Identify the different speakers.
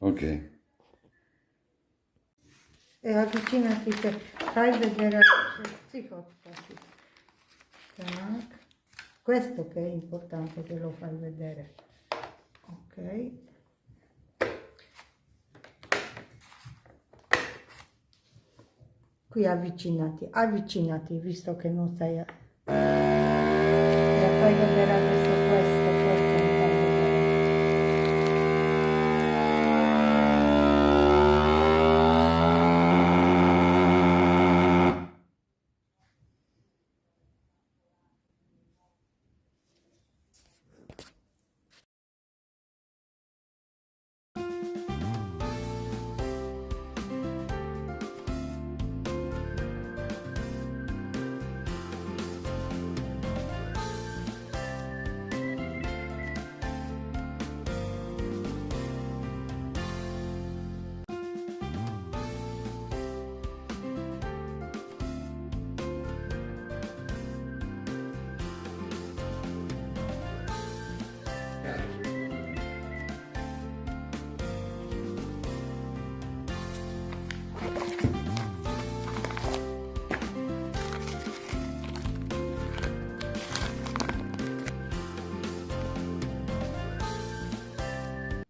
Speaker 1: Ok.
Speaker 2: E avvicinati te, fai vedere sì, hotspot. Tac. Questo che è importante che lo fai vedere. Ok. Qui avvicinati, avvicinati, visto che non stai... a- La fai vedere a